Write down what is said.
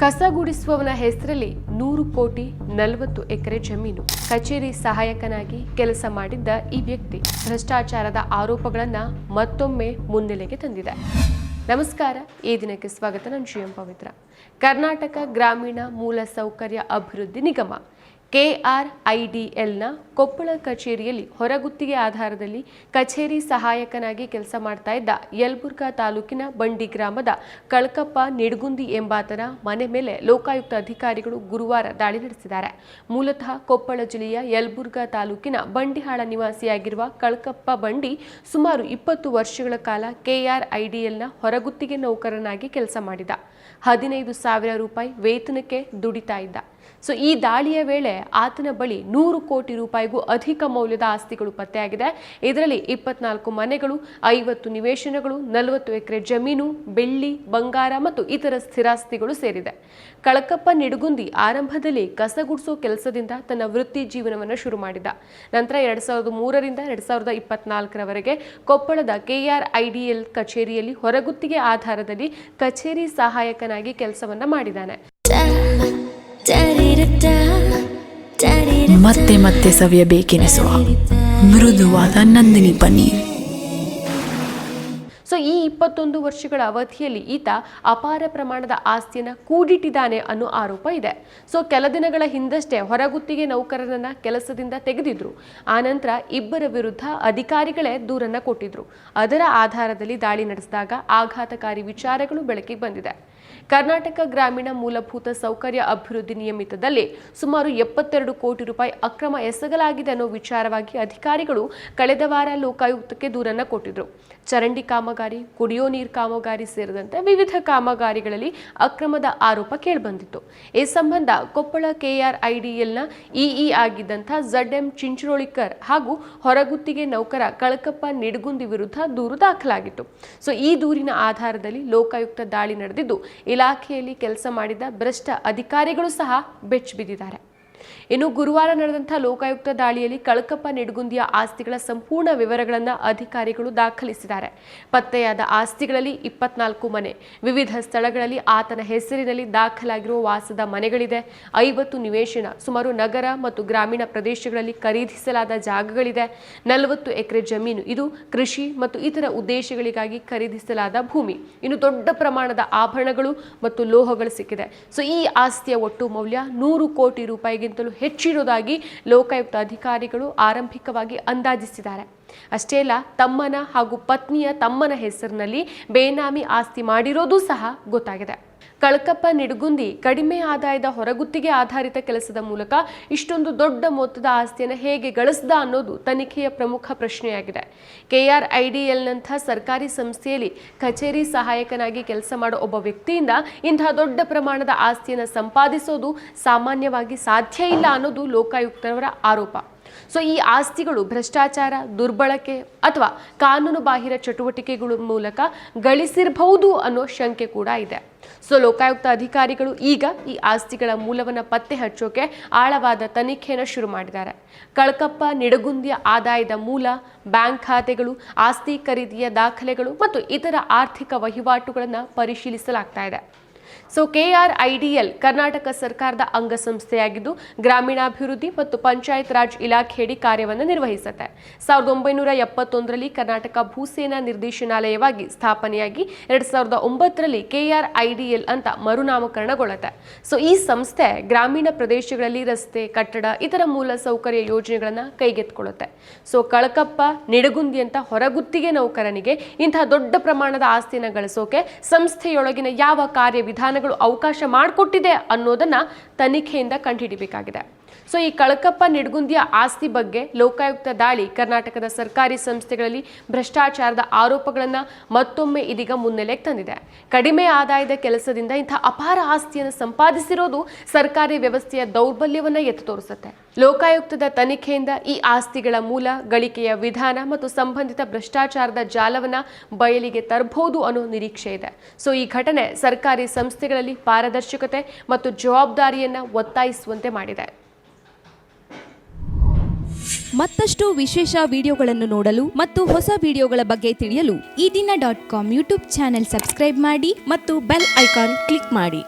ಕಸಗುಡಿಸುವವನ ಹೆಸರಲ್ಲಿ ನೂರು ಕೋಟಿ ನಲವತ್ತು ಎಕರೆ ಜಮೀನು. ಕಚೇರಿ ಸಹಾಯಕನಾಗಿ ಕೆಲಸ ಮಾಡಿದ್ದ ಈ ವ್ಯಕ್ತಿ ಭ್ರಷ್ಟಾಚಾರದ ಆರೋಪಗಳನ್ನ ಮತ್ತೊಮ್ಮೆ ಮುನ್ನೆಲೆಗೆ ತಂದಿದೆ. ನಮಸ್ಕಾರ, ಈ ದಿನಕ್ಕೆ ಸ್ವಾಗತ. ನಾನು ಎಂ ಪವಿತ್ರ. ಕರ್ನಾಟಕ ಗ್ರಾಮೀಣ ಮೂಲ ಸೌಕರ್ಯ ಅಭಿವೃದ್ಧಿ ನಿಗಮ ಕೆಆರ್ಐಡಿಎಲ್ನ ಕೊಪ್ಪಳ ಕಚೇರಿಯಲ್ಲಿ ಹೊರಗುತ್ತಿಗೆ ಆಧಾರದಲ್ಲಿ ಕಚೇರಿ ಸಹಾಯಕನಾಗಿ ಕೆಲಸ ಮಾಡ್ತಾ ಇದ್ದ ಯಲಬುರ್ಗಾ ತಾಲೂಕಿನ ಬಂಡಿ ಗ್ರಾಮದ ಕಳಕಪ್ಪ ನಿಡ್ಗುಂದಿ ಎಂಬಾತನ ಮನೆ ಮೇಲೆ ಲೋಕಾಯುಕ್ತ ಅಧಿಕಾರಿಗಳು ಗುರುವಾರ ದಾಳಿ ನಡೆಸಿದ್ದಾರೆ. ಮೂಲತಃ ಕೊಪ್ಪಳ ಜಿಲ್ಲೆಯ ಯಲಬುರ್ಗಾ ತಾಲೂಕಿನ ಬಂಡಿಹಾಳ ನಿವಾಸಿಯಾಗಿರುವ ಕಳಕಪ್ಪ ಬಂಡಿ ಸುಮಾರು ಇಪ್ಪತ್ತು ವರ್ಷಗಳ ಕಾಲ ಕೆಆರ್ಐಡಿಎಲ್ನ ಹೊರಗುತ್ತಿಗೆ ನೌಕರನಾಗಿ ಕೆಲಸ ಮಾಡಿದ. ಹದಿನೈದು ಸಾವಿರ ರೂಪಾಯಿ ವೇತನಕ್ಕೆ ದುಡಿತಾ ಇದ್ದ. ಸೊ ಈ ದಾಳಿಯ ವೇಳೆ ಆತನ ಬಳಿ ನೂರು ಕೋಟಿ ರೂಪಾಯಿಗೂ ಅಧಿಕ ಮೌಲ್ಯದ ಆಸ್ತಿಗಳು ಪತ್ತೆಯಾಗಿದೆ. ಇದರಲ್ಲಿ ಇಪ್ಪತ್ನಾಲ್ಕು ಮನೆಗಳು, ಐವತ್ತು ನಿವೇಶನಗಳು, ನಲವತ್ತು ಎಕರೆ ಜಮೀನು, ಬೆಳ್ಳಿ, ಬಂಗಾರ ಮತ್ತು ಇತರ ಸ್ಥಿರಾಸ್ತಿಗಳು ಸೇರಿದೆ. ಕಳಕಪ್ಪ ನಿಡುಗುಂದಿ ಆರಂಭದಲ್ಲಿ ಕಸಗುಡಿಸೋ ಕೆಲಸದಿಂದ ತನ್ನ ವೃತ್ತಿ ಜೀವನವನ್ನು ಶುರು ಮಾಡಿದ. ನಂತರ ಎರಡ್ ಸಾವಿರದ ಮೂರರಿಂದ ಎರಡ್ ಸಾವಿರದ ಇಪ್ಪತ್ನಾಲ್ಕರವರೆಗೆ ಕೊಪ್ಪಳದ ಕೆಆರ್ ಐಡಿಎಲ್ ಕಚೇರಿಯಲ್ಲಿ ಹೊರಗುತ್ತಿಗೆ ಆಧಾರದಲ್ಲಿ ಕಚೇರಿ ಸಹಾಯಕನಾಗಿ ಕೆಲಸವನ್ನ ಮಾಡಿದ್ದಾನೆ. ಮತ್ತೆ ಮತ್ತೆ ಸವಿಯಬೇಕೆನಿಸುವ ಮೃದುವಾದ ನಂದಿನಿ ಪನ್ನೀರ್. ಸೊ ಈ ಇಪ್ಪತ್ತೊಂದು ವರ್ಷಗಳ ಅವಧಿಯಲ್ಲಿ ಈತ ಅಪಾರ ಪ್ರಮಾಣದ ಆಸ್ತಿಯನ್ನು ಕೂಡಿಟ್ಟಿದ್ದಾನೆ ಅನ್ನೋ ಆರೋಪ ಇದೆ. ಸೊ ಕೆಲ ದಿನಗಳ ಹಿಂದಷ್ಟೇ ಹೊರಗುತ್ತಿಗೆ ನೌಕರರನ್ನ ಕೆಲಸದಿಂದ ತೆಗೆದಿದ್ರು. ಆನಂತರ ಇಬ್ಬರ ವಿರುದ್ಧ ಅಧಿಕಾರಿಗಳೇ ದೂರನ್ನ ಕೊಟ್ಟಿದ್ರು. ಅದರ ಆಧಾರದಲ್ಲಿ ದಾಳಿ ನಡೆಸಿದಾಗ ಆಘಾತಕಾರಿ ವಿಚಾರಗಳು ಬೆಳಕಿಗೆ ಬಂದಿದೆ. ಕರ್ನಾಟಕ ಗ್ರಾಮೀಣ ಮೂಲಭೂತ ಸೌಕರ್ಯ ಅಭಿವೃದ್ಧಿ ನಿಯಮಿತದಲ್ಲಿ ಸುಮಾರು ಎಪ್ಪತ್ತೆರಡು ಕೋಟಿ ರೂಪಾಯಿ ಅಕ್ರಮ ಎಸಗಲಾಗಿದೆ ಅನ್ನೋ ವಿಚಾರವಾಗಿ ಅಧಿಕಾರಿಗಳು ಕಳೆದ ವಾರ ಲೋಕಾಯುಕ್ತಕ್ಕೆ ದೂರನ್ನ ಕೊಟ್ಟಿದ್ರು. ಚರಂಡಿ ಕಾಮಗಾರಿ, ಕುಡಿಯೋ ನೀರು ಕಾಮಗಾರಿ ಸೇರಿದಂತೆ ವಿವಿಧ ಕಾಮಗಾರಿಗಳಲ್ಲಿ ಅಕ್ರಮದ ಆರೋಪ ಕೇಳಿಬಂದಿತ್ತು. ಈ ಸಂಬಂಧ ಕೊಪ್ಪಳ ಕೆಆರ್ಐಡಿಎಲ್ನ ಇಇ ಆಗಿದ್ದಂಥ ಝಡ್ ಎಂ ಚಿಂಚರೋಳಿಕರ್ ಹಾಗೂ ಹೊರಗುತ್ತಿಗೆ ನೌಕರ ಕಳಕಪ್ಪ ನಿಡಗುಂದಿ ವಿರುದ್ಧ ದೂರು ದಾಖಲಾಗಿತ್ತು. ಸೊ, ಈ ದೂರಿನ ಆಧಾರದಲ್ಲಿ ಲೋಕಾಯುಕ್ತ ದಾಳಿ ನಡೆದಿದ್ದು ಇಲಾಖೆಯಲ್ಲಿ ಕೆಲಸ ಮಾಡಿದ ಭ್ರಷ್ಟ ಅಧಿಕಾರಿಗಳು ಸಹ ಬೆಚ್ಚಿಬಿದ್ದಿದ್ದಾರೆ ಇನ್ನು ಗುರುವಾರ ನಡೆದಂತಹ ಲೋಕಾಯುಕ್ತ ದಾಳಿಯಲ್ಲಿ ಕಳಕಪ್ಪ, ನಿಡಗುಂದಿಯ ಆಸ್ತಿಗಳ ಸಂಪೂರ್ಣ ವಿವರಗಳನ್ನು ಅಧಿಕಾರಿಗಳು ದಾಖಲಿಸಿದ್ದಾರೆ. ಪತ್ತೆಯಾದ ಆಸ್ತಿಗಳಲ್ಲಿ ಇಪ್ಪತ್ನಾಲ್ಕು ಮನೆ. ವಿವಿಧ ಸ್ಥಳಗಳಲ್ಲಿ ಆತನ ಹೆಸರಿನಲ್ಲಿ ದಾಖಲಾಗಿರುವ ವಾಸದ ಮನೆಗಳಿದೆ. ಐವತ್ತು ನಿವೇಶನ, ಸುಮಾರು ನಗರ ಮತ್ತು ಗ್ರಾಮೀಣ ಪ್ರದೇಶಗಳಲ್ಲಿ ಖರೀದಿಸಲಾದ ಜಾಗಗಳಿದೆ. ನಲವತ್ತು ಎಕರೆ ಜಮೀನು, ಇದು ಕೃಷಿ ಮತ್ತು ಇತರ ಉದ್ದೇಶಗಳಿಗಾಗಿ ಖರೀದಿಸಲಾದ ಭೂಮಿ. ಇನ್ನು ದೊಡ್ಡ ಪ್ರಮಾಣದ ಆಭರಣಗಳು ಮತ್ತು ಲೋಹಗಳು ಸಿಕ್ಕಿದೆ. ಸೊ, ಈ ಆಸ್ತಿಯ ಒಟ್ಟು ಮೌಲ್ಯ ನೂರು ಕೋಟಿ ರೂಪಾಯಿಗಿಂತಲೂ ಹೆಚ್ಚಿರುವುದಾಗಿ ಲೋಕಾಯುಕ್ತ ಅಧಿಕಾರಿಗಳು ಆರಂಭಿಕವಾಗಿ ಅಂದಾಜಿಸಿದ್ದಾರೆ. ಅಷ್ಟೇ ಅಲ್ಲ, ತಮ್ಮನ ಹಾಗೂ ಪತ್ನಿಯ ತಮ್ಮನ ಹೆಸರಿನಲ್ಲಿ ಬೇನಾಮಿ ಆಸ್ತಿ ಮಾಡಿರೋದು ಸಹ ಗೊತ್ತಾಗಿದೆ. ಕಳಕಪ್ಪ ನಿಡುಗುಂದಿ ಕಡಿಮೆ ಆದಾಯದ ಹೊರಗುತ್ತಿಗೆ ಆಧಾರಿತ ಕೆಲಸದ ಮೂಲಕ ಇಷ್ಟೊಂದು ದೊಡ್ಡ ಮೊತ್ತದ ಆಸ್ತಿಯನ್ನು ಹೇಗೆ ಗಳಿಸ್ದ ಅನ್ನೋದು ತನಿಖೆಯ ಪ್ರಮುಖ ಪ್ರಶ್ನೆಯಾಗಿದೆ. ಕೆಆರ್ ಐಡಿಎಲ್ನಂಥ ಸರ್ಕಾರಿ ಸಂಸ್ಥೆಯಲ್ಲಿ ಕಚೇರಿ ಸಹಾಯಕನಾಗಿ ಕೆಲಸ ಮಾಡೋ ಒಬ್ಬ ವ್ಯಕ್ತಿಯಿಂದ ಇಂತಹ ದೊಡ್ಡ ಪ್ರಮಾಣದ ಆಸ್ತಿಯನ್ನು ಸಂಪಾದಿಸೋದು ಸಾಮಾನ್ಯವಾಗಿ ಸಾಧ್ಯ ಇಲ್ಲ ಅನ್ನೋದು ಲೋಕಾಯುಕ್ತರವರ ಆರೋಪ. ಸೊ ಈ ಆಸ್ತಿಗಳು ಭ್ರಷ್ಟಾಚಾರ, ದುರ್ಬಳಕೆ ಅಥವಾ ಕಾನೂನು ಬಾಹಿರ ಚಟುವಟಿಕೆಗಳ ಮೂಲಕ ಗಳಿಸಿರಬಹುದು ಅನ್ನೋ ಶಂಕೆ ಕೂಡ ಇದೆ. ಸೊ ಲೋಕಾಯುಕ್ತ ಅಧಿಕಾರಿಗಳು ಈಗ ಈ ಆಸ್ತಿಗಳ ಮೂಲವನ್ನು ಪತ್ತೆ ಹಚ್ಚೋಕೆ ಆಳವಾದ ತನಿಖೆಯನ್ನು ಶುರು ಮಾಡಿದ್ದಾರೆ. ಕಳಕಪ್ಪ, ನಿಡಗುಂದಿಯ ಆದಾಯದ ಮೂಲ, ಬ್ಯಾಂಕ್ ಖಾತೆಗಳು, ಆಸ್ತಿ ಖರೀದಿಯ ದಾಖಲೆಗಳು ಮತ್ತು ಇತರ ಆರ್ಥಿಕ ವಹಿವಾಟುಗಳನ್ನು ಪರಿಶೀಲಿಸಲಾಗ್ತಾ ಇದೆ. ಸೊ ಕೆಆರ್ಐಡಿಎಲ್ ಕರ್ನಾಟಕ ಸರ್ಕಾರದ ಅಂಗಸಂಸ್ಥೆಯಾಗಿದ್ದು ಗ್ರಾಮೀಣಾಭಿವೃದ್ಧಿ ಮತ್ತು ಪಂಚಾಯತ್ ರಾಜ್ ಇಲಾಖೆಯಡಿ ಕಾರ್ಯವನ್ನು ನಿರ್ವಹಿಸುತ್ತೆ ಸಾವಿರದ ಒಂಬೈನೂರ ಎಪ್ಪತ್ತೊಂದರಲ್ಲಿ ಕರ್ನಾಟಕ ಭೂಸೇನಾ ನಿರ್ದೇಶನಾಲಯವಾಗಿ ಸ್ಥಾಪನೆಯಾಗಿ ಎರಡ್ ಸಾವಿರದ ಒಂಬತ್ತರಲ್ಲಿ ಕೆಆರ್ಐಡಿಎಲ್ ಅಂತ ಮರುನಾಮಕರಣಗೊಳ್ಳುತ್ತೆ. ಸೊ ಈ ಸಂಸ್ಥೆ ಗ್ರಾಮೀಣ ಪ್ರದೇಶಗಳಲ್ಲಿ ರಸ್ತೆ, ಕಟ್ಟಡ, ಇತರ ಮೂಲ ಸೌಕರ್ಯ ಯೋಜನೆಗಳನ್ನು ಕೈಗೆತ್ತಿಕೊಳ್ಳುತ್ತೆ. ಸೊ ಕಳಕಪ್ಪ, ನಿಡಗುಂದಿ ಅಂತ ಹೊರಗುತ್ತಿಗೆ ನೌಕರನಿಗೆ ಇಂತಹ ದೊಡ್ಡ ಪ್ರಮಾಣದ ಆಸ್ತಿಯನ್ನು ಗಳಿಸೋಕೆ ಸಂಸ್ಥೆಯೊಳಗಿನ ಯಾವ ಕಾರ್ಯವಿಧಾನಗಳು ಅವಕಾಶ ಮಾಡಿಕೊಟ್ಟಿದೆ ಅನ್ನೋದನ್ನ ತನಿಖೆಯಿಂದ ಕಂಡುಹಿಡಿಬೇಕಾಗಿದೆ. ಸೊ, ಈ ಕಳಕಪ್ಪ ನಿಡ್ಗುಂದಿಯ ಆಸ್ತಿ ಬಗ್ಗೆ ಲೋಕಾಯುಕ್ತ ದಾಳಿ ಕರ್ನಾಟಕದ ಸರ್ಕಾರಿ ಸಂಸ್ಥೆಗಳಲ್ಲಿ ಭ್ರಷ್ಟಾಚಾರದ ಆರೋಪಗಳನ್ನು ಮತ್ತೊಮ್ಮೆ ಇದೀಗ ಮುನ್ನೆಲೆಗೆ ತಂದಿದೆ. ಕಡಿಮೆ ಆದಾಯದ ಕೆಲಸದಿಂದ ಇಂಥ ಅಪಾರ ಆಸ್ತಿಯನ್ನು ಸಂಪಾದಿಸಿರೋದು ಸರ್ಕಾರಿ ವ್ಯವಸ್ಥೆಯ ದೌರ್ಬಲ್ಯವನ್ನು ಎತ್ತು ತೋರಿಸುತ್ತೆ. ಲೋಕಾಯುಕ್ತದ ತನಿಖೆಯಿಂದ ಈ ಆಸ್ತಿಗಳ ಮೂಲ, ಗಳಿಕೆಯ ವಿಧಾನ ಮತ್ತು ಸಂಬಂಧಿತ ಭ್ರಷ್ಟಾಚಾರದ ಜಾಲವನ್ನ ಬಯಲಿಗೆ ತರಬಹುದು ಅನ್ನೋ ನಿರೀಕ್ಷೆ ಇದೆ. ಸೊ, ಈ ಘಟನೆ ಸರ್ಕಾರಿ ಸಂಸ್ಥೆಗಳಲ್ಲಿ ಪಾರದರ್ಶಕತೆ ಮತ್ತು ಜವಾಬ್ದಾರಿಯನ್ನು ಒತ್ತಾಯಿಸುವಂತೆ ಮಾಡಿದೆ. ಮತ್ತಷ್ಟು ವಿಶೇಷ ವಿಡಿಯೋಗಳನ್ನು ನೋಡಲು ಮತ್ತು ಹೊಸ ವಿಡಿಯೋಗಳ ಬಗ್ಗೆ ತಿಳಿಯಲು Eedina dot com YouTube channel subscribe ಮಾಡಿ ಮತ್ತು ಬೆಲ್ ಐಕಾನ್ ಕ್ಲಿಕ್ ಮಾಡಿ.